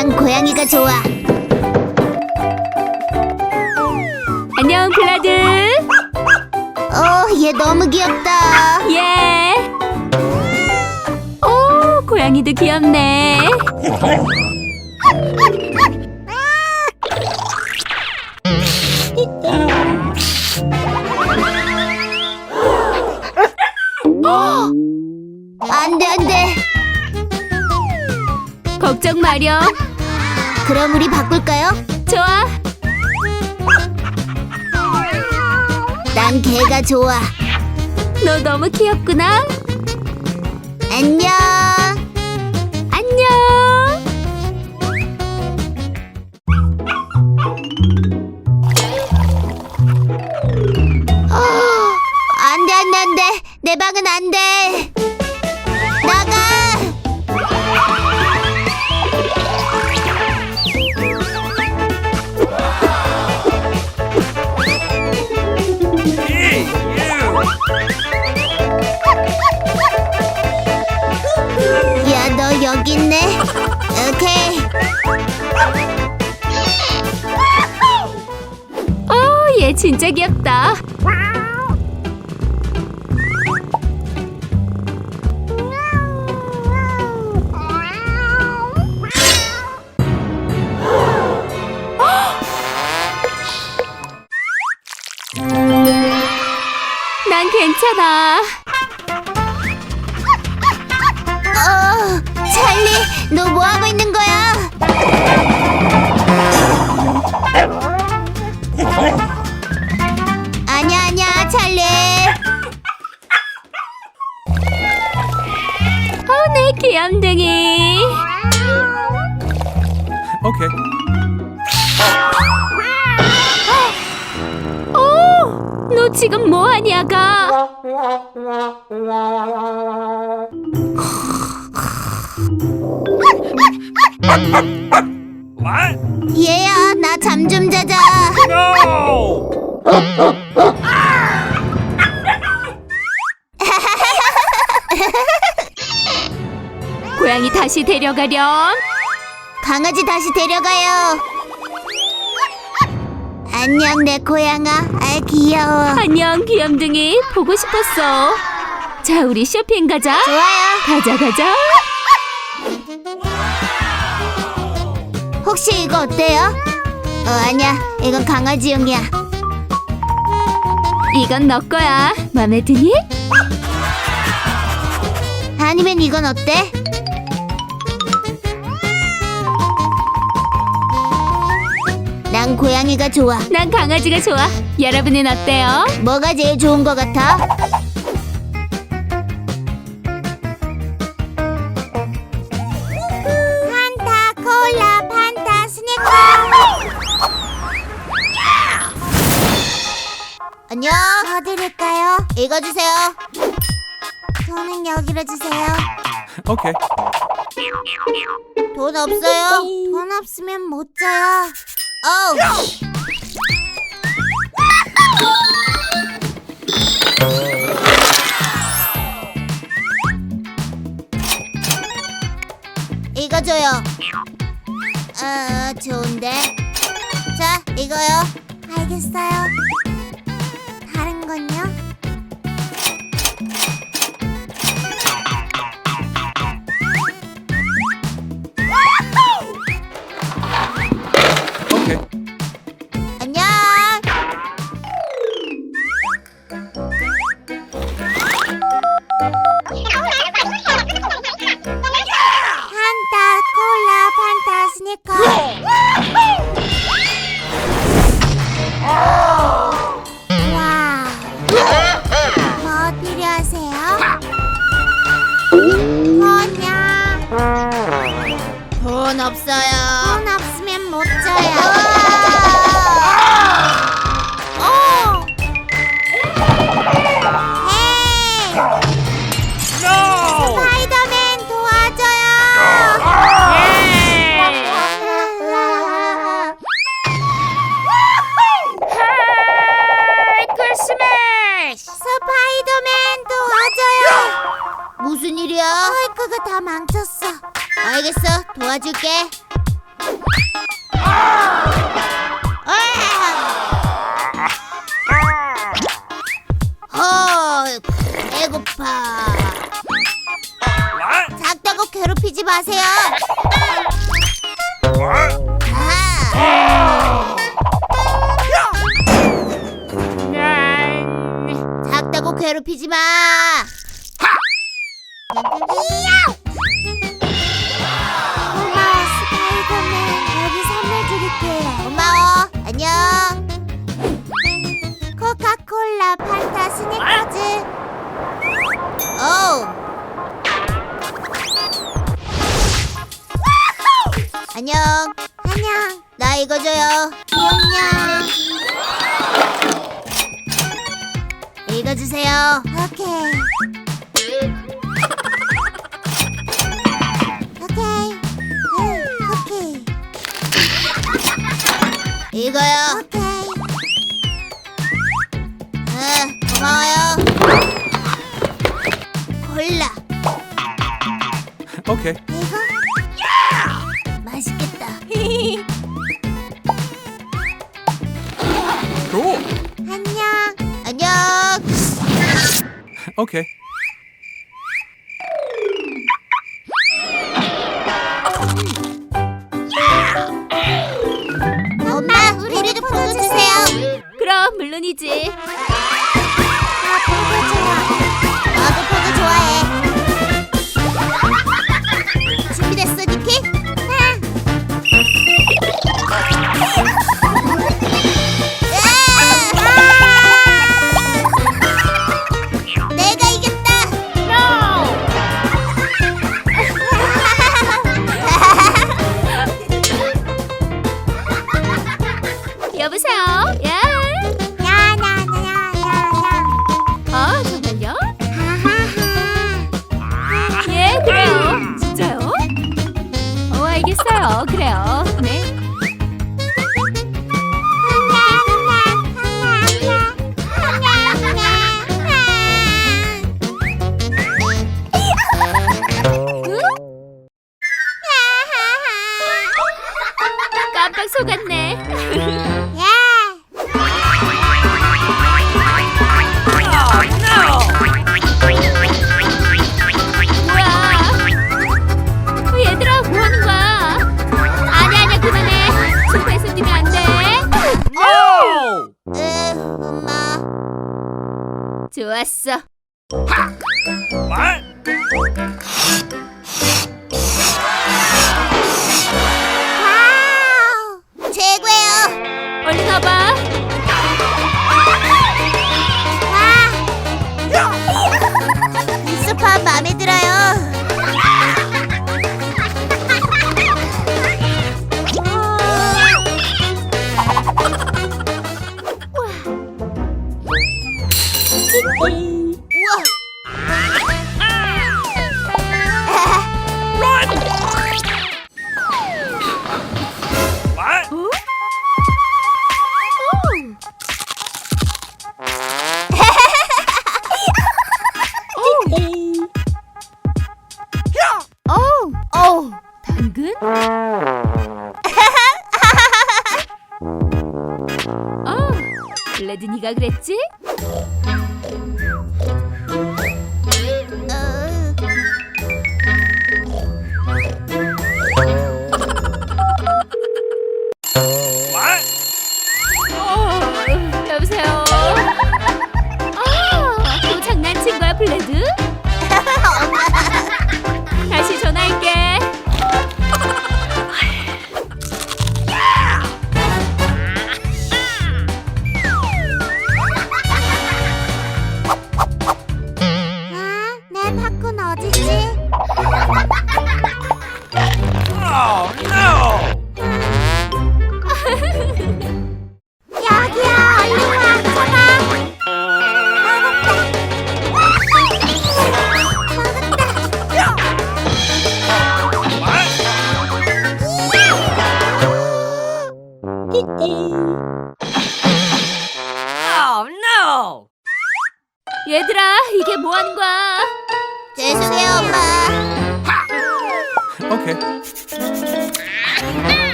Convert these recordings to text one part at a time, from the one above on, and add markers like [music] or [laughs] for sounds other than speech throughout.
난 고양이가 좋아. 안녕 블라드. 어, 얘 너무 귀엽다. 예. 오 고양이도 귀엽네. 안 돼, 안 돼. 걱정 마렴. 그럼 우리 바꿀까요? 좋아. 난 개가 좋아. 너 너무 귀엽구나. 안녕. 난 괜찮아. 어, 찰리, 너 뭐 하고 있는 거야? 아니야, 아니야, 찰리. 어, 내 귀염둥이. Okay. 오, 너 지금 뭐 하냐가? What? 얘야, 나 잠 좀 자자. [laughs] 고양이 다시 데려가렴. 강아지 다시 데려가요. 안녕, 내 고양아. 아, 귀여워. 안녕, 귀염둥이. 보고 싶었어. 자, 우리 쇼핑 가자. 좋아요. 가자, 가자. 혹시 이거 어때요? 어, 아니야. 이건 강아지용이야. 이건 너 거야. 맘에 드니? 아니면 이건 어때? 난 고양이가 좋아. 난 강아지가 좋아. 여러분은 어때요? 뭐가 제일 좋은 것 같아? 판타 콜라 판타 스니커 안녕 뭐 드릴까요? 이거 주세요 저는 여기로 주세요 Okay. 돈 없어요? 돈 없으면 못 줘요 어우 이거 줘요. 아, 좋은데. 자, 이거요. 알겠어요. 다른 건요? 읽어주세요. 오케이. 이거요. 오케이. 응, 고마워요. Okay.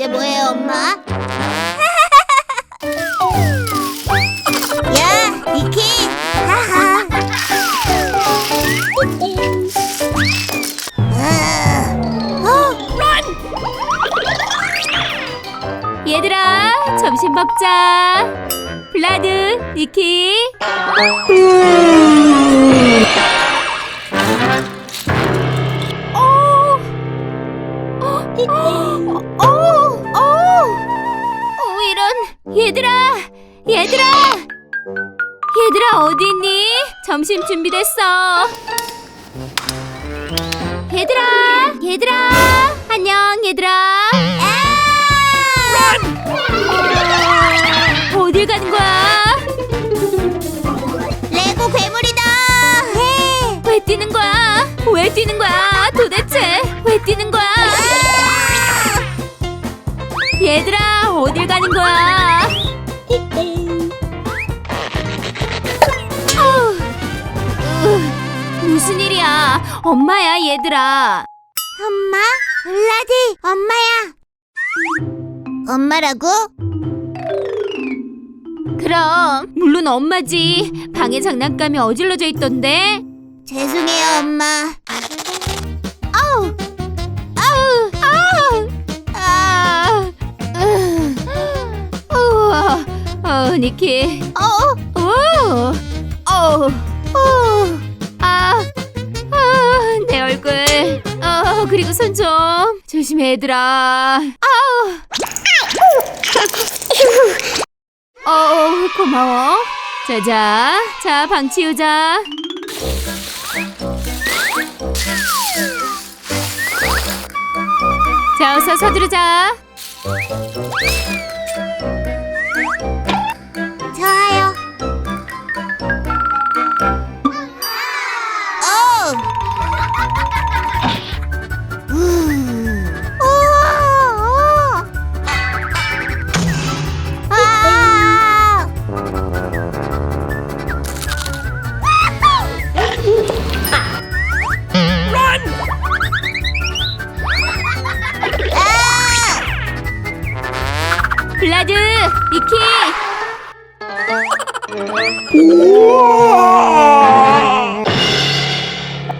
이제 뭐해요, 엄마? [laughs] 야, 니키. 하하. 어, 얘들아, 점심 먹자. 블라드, 니키. 얘들아, 어디 있니? 점심 준비됐어. 얘들아, 얘들아. 안녕, 얘들아. 얘들아. 엄마? 블라디, 엄마야. 엄마라고? 그럼 물론 엄마지. 방에 장난감이 어질러져 있던데. 죄송해요, 엄마. 아우, 아우, 아우, 아, 으, 우와, 어, 니키, 어, 오, 어, 어, 아, 아, 어, 그리고 손 좀 조심해, 얘들아. 아우, 어, 고마워. 자자, 자, 방 치우자. 자, 어서 서두르자. 아. 블라드.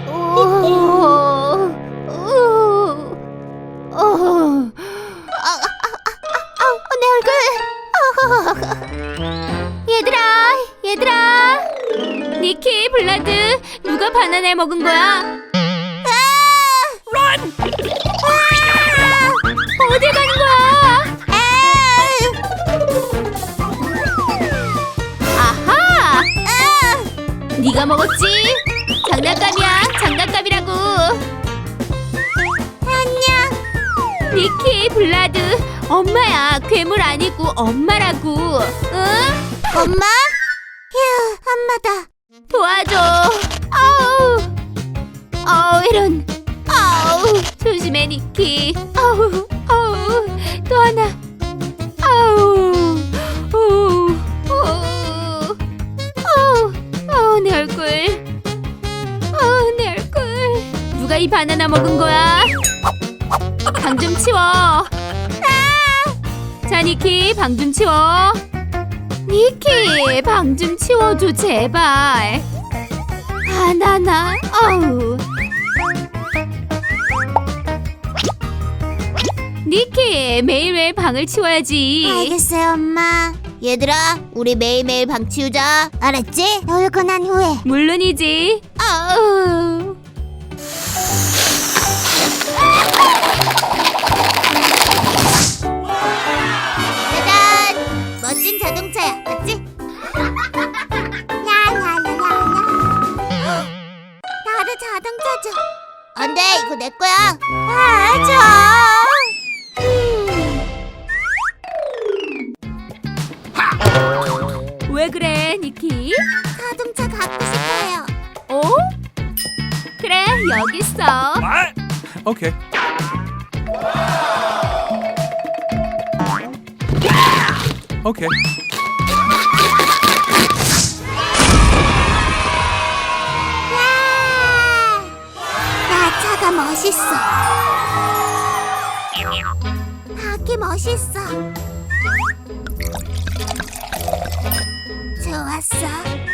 어, 내 얼굴. 얘들아, 얘들아. 니키, 블라드, 누가 바나나 먹은 거야? 엄마? 휴, 엄마다. 도와줘. 아우. 아우, 이런. 아우, 조심해, 니키. 아우, 아우, 또 하나. 아우, 오, 오, 아우, 아우, 내 얼굴. 아우, 내 얼굴. 누가 이 바나나 먹은 거야? 방 좀 치워. 자, 니키, 방 좀 치워. 니키, 방 좀 치워줘, 제발. 바나나, 어우. 니키, 매일매일 방을 치워야지. 알겠어요, 엄마. 얘들아, 우리 매일매일 방 치우자. 알았지? 놀고 난 후에. 물론이지. Okay. Okay. 야! 나 차가 멋있어. 바퀴 멋있어. 좋았어.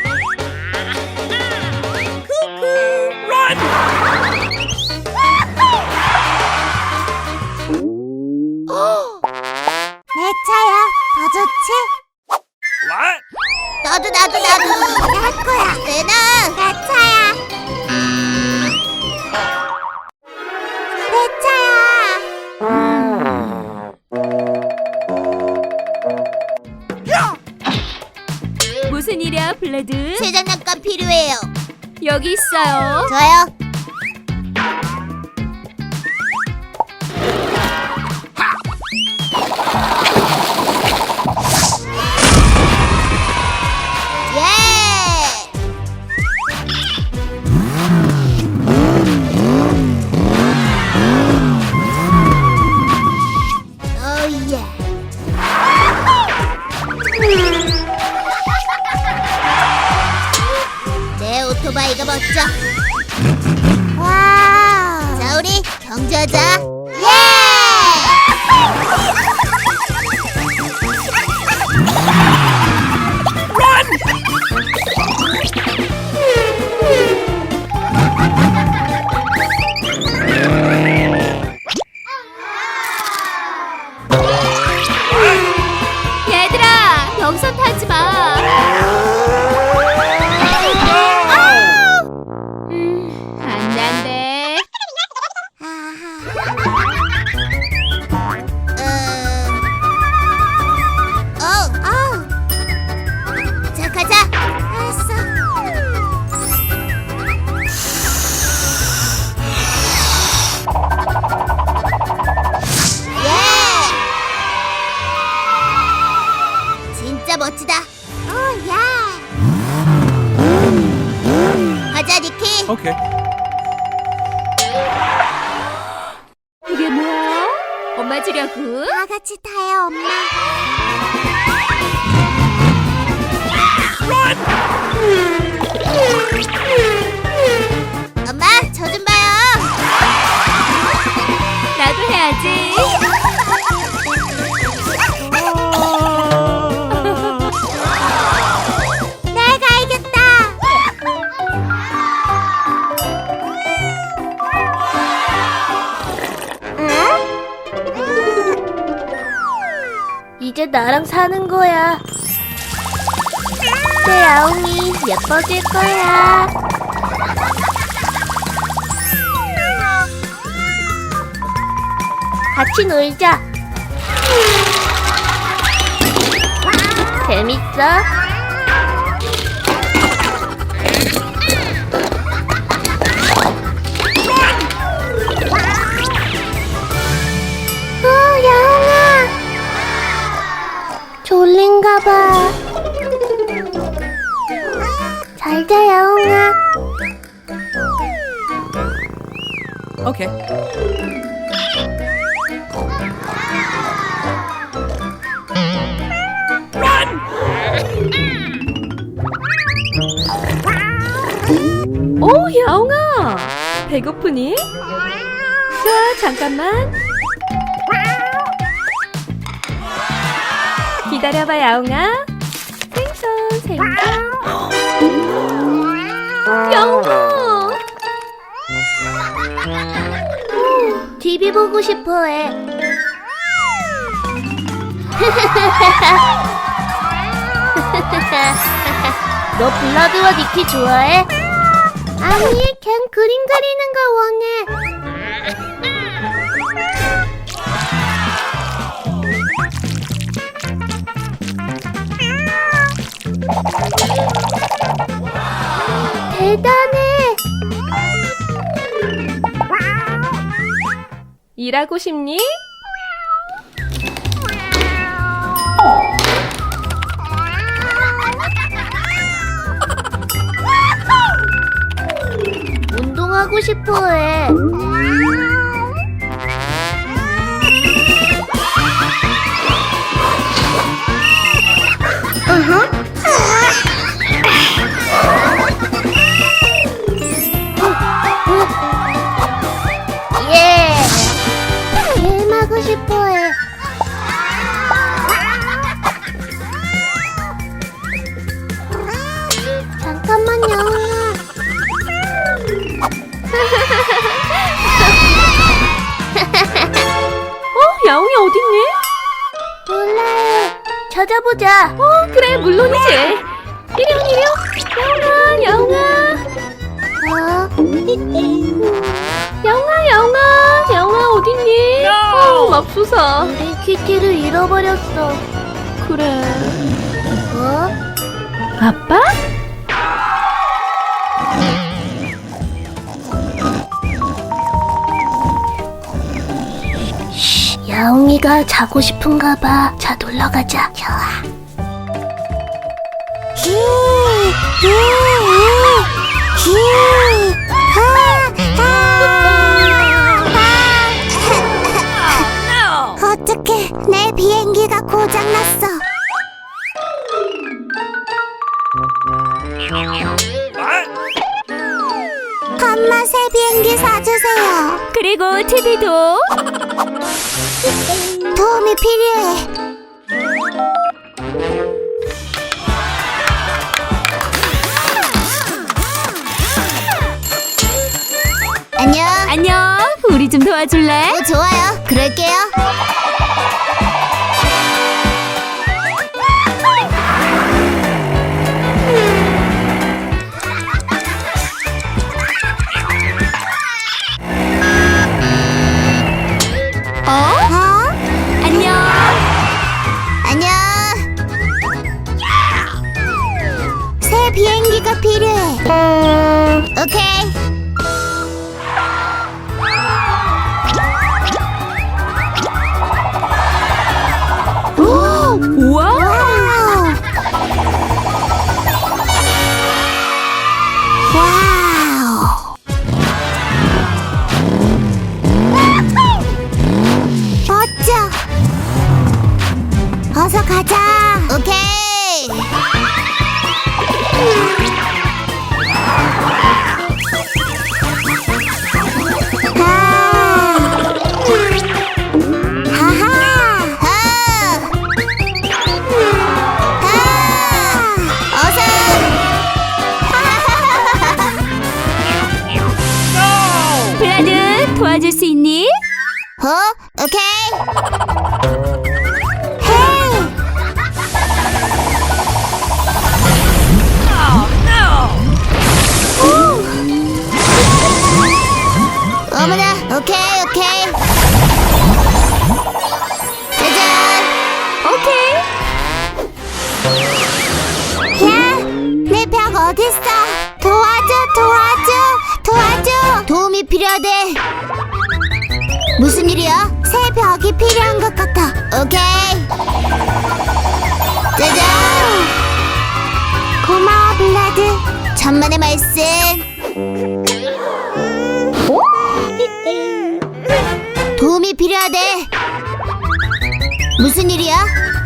나랑 사는 거야. 내 아웅이 예뻐질 거야. 같이 놀자. 재밌어? 어, 야옹아. Okay. 오, 야옹아. 배고프니? 좋아, 잠깐만. 기다려봐, 야옹아. 생선, 생선. 야옹아. TV 보고 싶어해. [laughs] 너 블라드와 니키 좋아해? 아니, 걘 그림 그리는 거 원해. 대단해. 일하고 싶니? 운동하고 싶어해. 찾아보자. 어, 그래, 물론이지. 이령, 이령. 영아, 영아. 어? 영아, 영아. 영아, 어딨니? 어, 맙소사. 우리 키티를 잃어버렸어. 그래. 어? 아빠? 야옹이가 자고 싶은가 봐. 자, 놀러 가자. 좋아. [laughs] 어떡해, 내 비행기가 고장났어. 엄마 새 비행기 사주세요. 그리고 테디도. [laughs] 도움이 필요해. 안녕. 안녕. 우리 좀 도와줄래? 어, 좋아요. 그럴게요. 말씀. 도움이 필요하대. 무슨 일이야?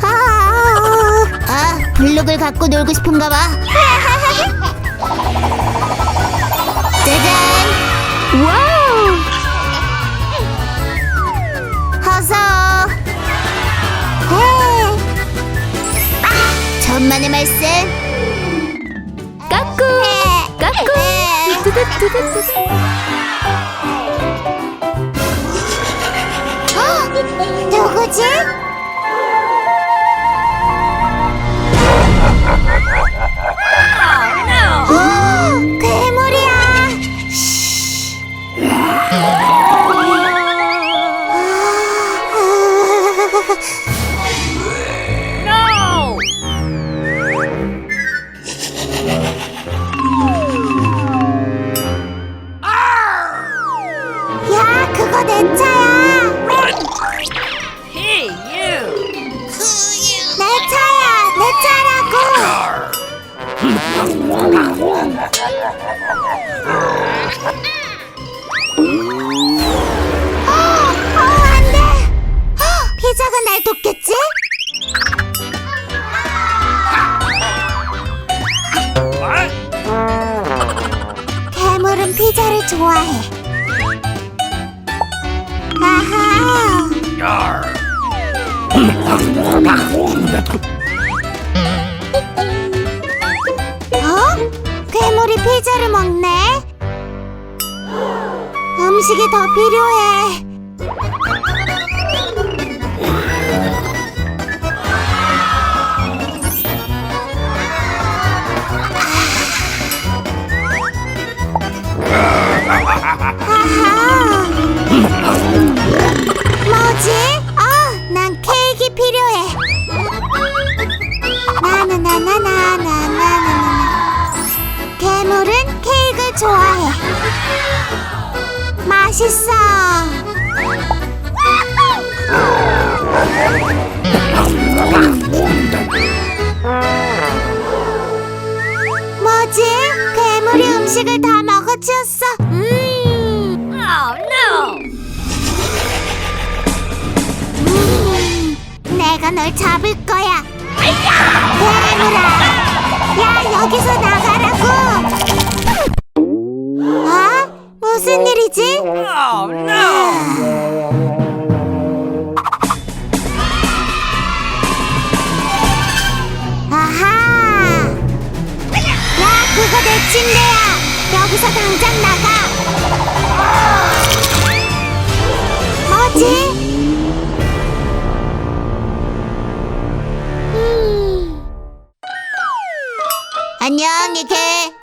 아, 아, 블록을 갖고 놀고 싶은가 봐. 짜잔! 와우. 헤이. 아, 천만의 말씀. 어? 누구지? 필요해. 뭐지? 어, 난 케이크 필요해. 나나나나나나나나. 괴물은 케이크를 좋아. 맛있어. 뭐지? 괴물이 음식을 다 먹어치웠어. 음, 내가 널 잡을 거야. 괴물아 야 여기서 나가라고 일이지? Oh no! 아하! 야, 그거 내 침대야! 여기서 당장 나가! 뭐지? 음. 안녕, 니케.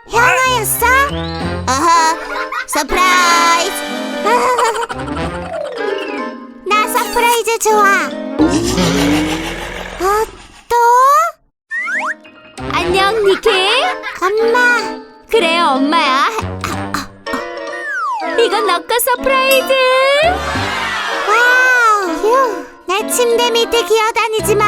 형아였어? 어허, 서프라이즈! [laughs] 나 서프라이즈 좋아! 어, 또? 안녕, 니키. 엄마! 그래, 엄마야. 이건 너거 서프라이즈. 와우! 휴! 내 침대 밑에 기어다니지 마!